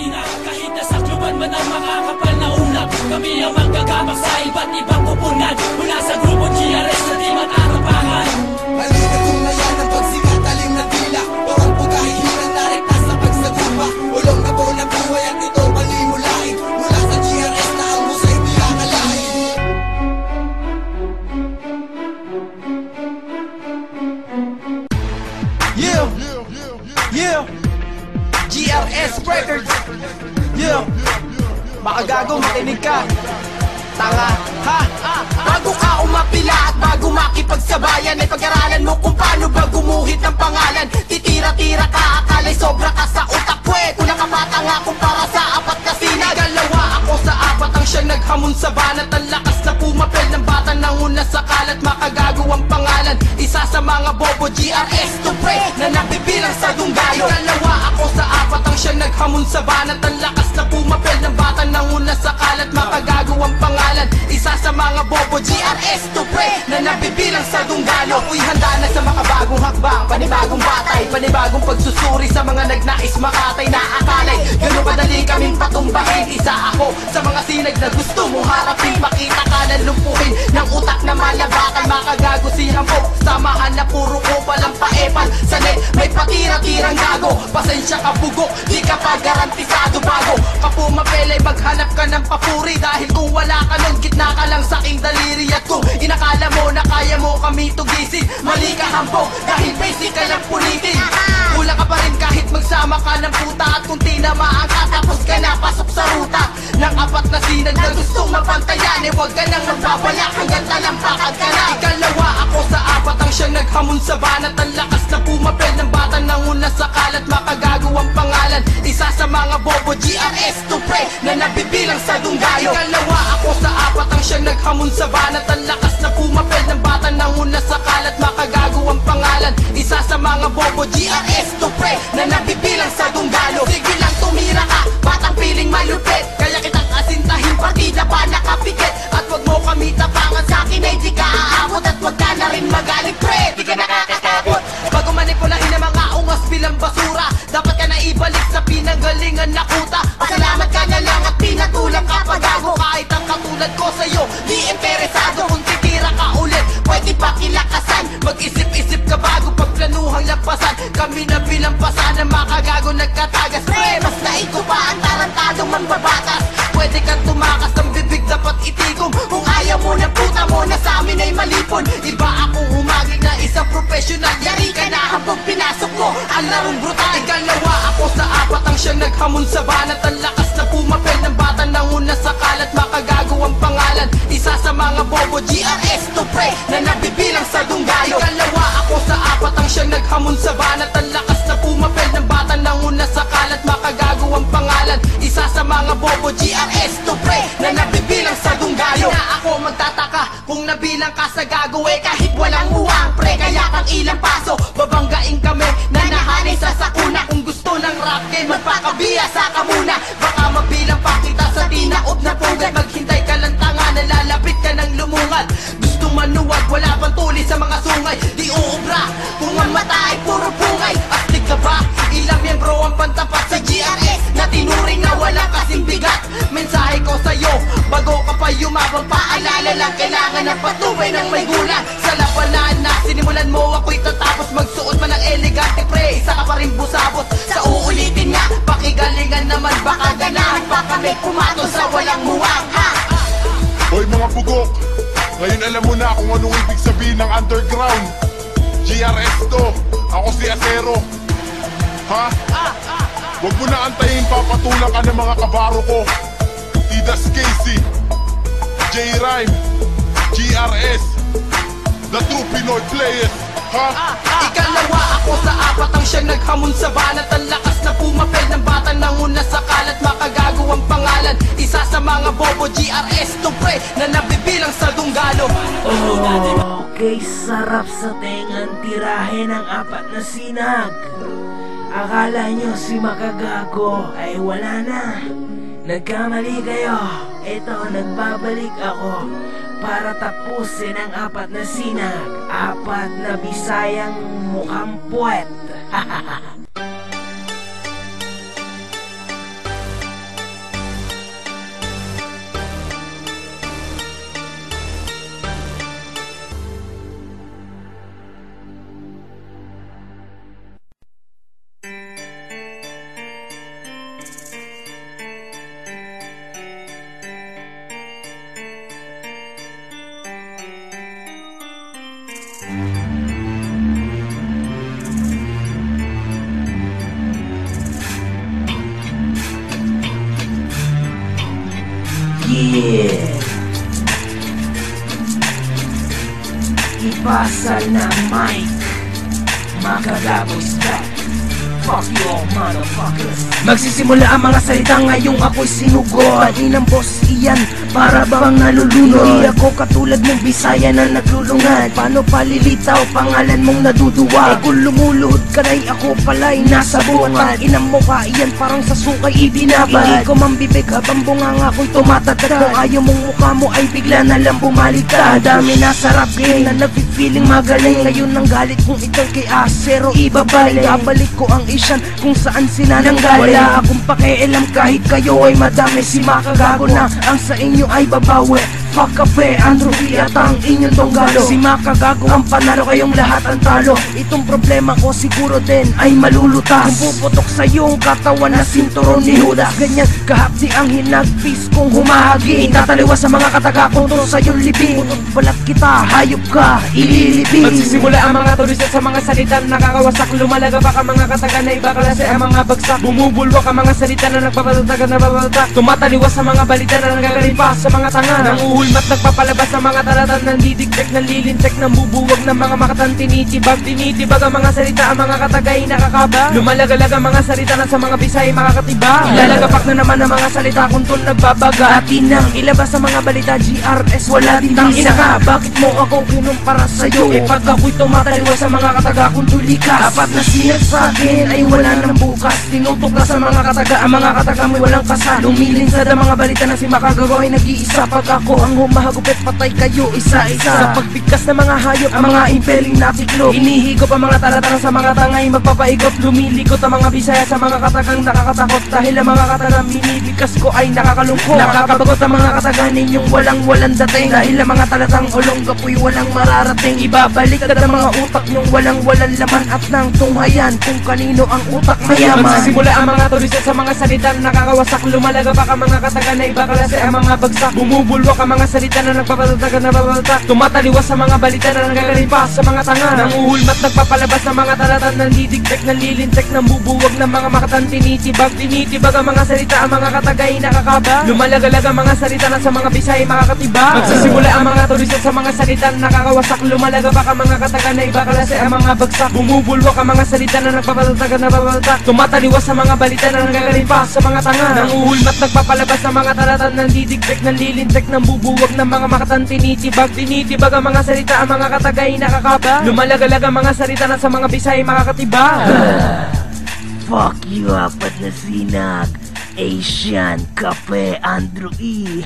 Kusina Kahit nasakluban man ang mga kapal na ulap Kami ang manggagamak sa iba't ibang kupunan Mula sa grupo GRS makagago makinig ka. Tanga, ha? Bago ka umapila at bago makipagsabayan Ay pag-aralan mo kung paano ba gumuhit ng pangalan Titira-tira ka, akala'y sobra ka sa utak Pwe, kung nakabata nga kumpara sa apat na GRS to pre Na nabibilang sa dunggalo. Ako'y handa na sa makabagong hakbang. Panibagong batay Panibagong pagsusuri sa mga nagnais makatay na akalay Ganun kadali kaming patumbahin. Isa ako sa mga sinag na gusto mong harapin. Makita ka na lumpuhin ng utak na malabakal. Makagago si Samahan na puro ko palang paepal. Sa net may patira-tirang gago. Pasensya ka bugo. Di ka pa garantisado bago. Kapumapelay maghanap ka ng papuri. Dahil kung wala ka nun gitna ka lang sa aking daliri kung inakala mo na kaya mo kami tugisin Mali ka hambog. Dahil basic ka lang pulitin. Kulang ka pa rin kahit magsama ka ng puta. At kung tinamaan ka tapos ka na pasok sa ruta. Ng apat na sinag na gustong mapantayan Eh huwag ka nang magbabalak hanggang talampakan ka na. Ikalawa ako sa apat ang siyang naghamon sa banat Ang lakas na pumapel ng bata nanguna sa kalat. Pangalan Isa sa mga bobo GRS to pre Na nabibilang sa dunggayo. Ikalawa ako sa apat ang siyang naghamon sa banat. Ang lakas na pumapel ng Kami na bilang pasan na makagago nagkatagas Pre, mas naiko pa ang tarantadong mambabatas Pwede kang tumakas ng bibig dapat itigom. Kung ayaw mo na puta mo na sa amin ay malipon. Iba akong humagig na isang professional Yari ka na habang pinasok mo ang larong brutal. Ikalawa ako sa apat ang siyang naghamon sa banat. Ang lakas na pumapel ng bata nanguna sa kalat. Makagago ang pangalan. Isa sa mga bobo GRS to pre Na nabibilang siyang naghamon sa banat. Ang lakas Kailangan ng patubay ng may gulang Sa labanan na sinimulan mo ako'y tatapos. Magsuot man ng elegante pre Isa ka pa rin busabot. Sa uulitin nga Pakigalingan naman baka ganahan pa kami Pumato sa walang muwang ha! Hoy mga bugok, ngayon alam mo na kung anong ibig sabihin ng underground. GRS to, ako si Acero. Ha? Huwag mo na antayin papatulang ka ng mga kabaro ko. Tidas Casey J-Rhyme GRS The True Pinoy Players Ha? Ikalawa ako sa apat ang siyang naghamon sa banat Ang lakas na pumapel ng bata nanguna sa kalat Makagago ang pangalan Isa sa mga bobo GRS to pre Na nabibilang sa dunggalo Okay, sarap sa tengang tirahe ng apat na sinag. Akala nyo si Makagago ay wala na. Nagkamali kayo. Ito, nagbabalik ako para tapusin ang apat na sinag. Apat na bisayang mukhang puwet. Ipasa na mic Makagagos back Magsisimula ang mga salita ngayong ako'y sinugo Paninang boss iyan para bang nalulunod? Di ako katulad mong bisaya na naglulungan Paano palilitaw pangalan mong naduduwa Eh kung lumuluhod ka na'y ako pala'y nasa bunga At inang mukha iyan parang sa sukay ibinabad. Hindi ko mambibig habang bunganga ako'y tumatagad Kung ayaw mong mukha mo ay bigla na lang bumaliktad Ang dami nasa rap game na nag-feeling magaling. Ngayon ang galit kung ito'y kay Asero ibabalik Babalik ko ang isyan kung saan sila nanggaling Wala akong pakialam kahit kayo ay madami. Si makagago na ang sa inyo ay babawi Fuck kape, Andrew V at ang inyong tonggalo Si makagago ang panalo kayong lahat ang talo. Itong problema ko siguro din ay malulutas. Kung puputok sa iyong katawan na sinturon ni Judas. Ganyan kahapdi ang hinagpis kong humahagi. Itataliwa sa mga kataga to sa iyong libing Putot balat kita, hayop ka, ililibing Magsisimula ang mga tulis sa mga salita na nakakawasak. Lumalaga pa ka mga kataga na iba klase ang mga bagsak. Bumubulwak ang mga salita na nagpapataga na babatak Tumataliwas sa mga balita na nagagaling pa sa mga tanga. Nang uhulmat nagpapalabas sa mga talatan Nandidiktek, nanlilintek, nang bubuwag ng mga makatan. Tinitibag, tinitibag ang mga salita Ang mga katagay nakakaba. Lumalagalag ang mga salita na sa mga bisay makakatiba. Ilalagapak na naman ang mga salita kung tun nagbabaga. Atin nang ilabas sa mga balita GRS Wala din tang ina ka. Bakit mo ako kinumpara sa'yo? Eh pag ako'y tumataliwa sa mga kataga kung tulikas Dapat na sinag sa akin ay wala nang bukas. Tinutok na sa mga kataga Ang mga kataga may walang kasal. Lumilinsad ang mga balita na si Makagawa ay nag-iisa. Pag ako ang humahagupit patay kayo isa-isa Sa pagbigkas ng mga hayop ang mga impeling natiklop Inihigop ang mga talatang sa mga tangay magpapaigop Lumilikot ang mga bisaya sa mga katagang nakakatakot Dahil ang mga katagang minibigkas ko ay nakakalungkot Nakakabagot ang mga kataga ninyong walang walang dating Dahil ang mga talatang ulong gapoy walang mararating Ibabalik ka ang mga utak nyong walang walang laman At nang tunghayan kung kanino ang utak mayaman Magsisimula ang mga tulis sa mga salita na nakakawasak Lumalaga pa ka mga kataga na iba klase ang mga bagsak Bumubulwak ang mga salita na nagpapatataga na babatak Tumataliwas sa mga balita na nagagaling pa sa mga tanga. Nang uhulmat nagpapalabas sa mga talatan Nandidiktek, nanlilintek, nang bubuwag ng mga makatan. Tinitibag, tinitibag ang mga salita Ang mga katagay nakakaba. Lumalagalag ang mga salita na sa mga bisay makakatiba. Magsisimula ang mga tulis sa mga salita na nakakawasak. Lumalaga pa ka mga kataga na iba klase ang mga bagsak. Bumubulwak ang mga salita na nagpapatataga na babatak Tumataliwas sa mga balita na nagagaling pa sa mga tanga. Nang uhulmat nagpapalabas sa mga talatan Nandidiktek, nanlilintek, nang bubuwag ng mga makatan Tinitibag, tinitibag ang mga salita Ang mga katagay nakakaba. Lumalagalag ang mga salita na sa mga bisay makakatiba. Fuck you, apat na sinag Asian Cafe Andrew E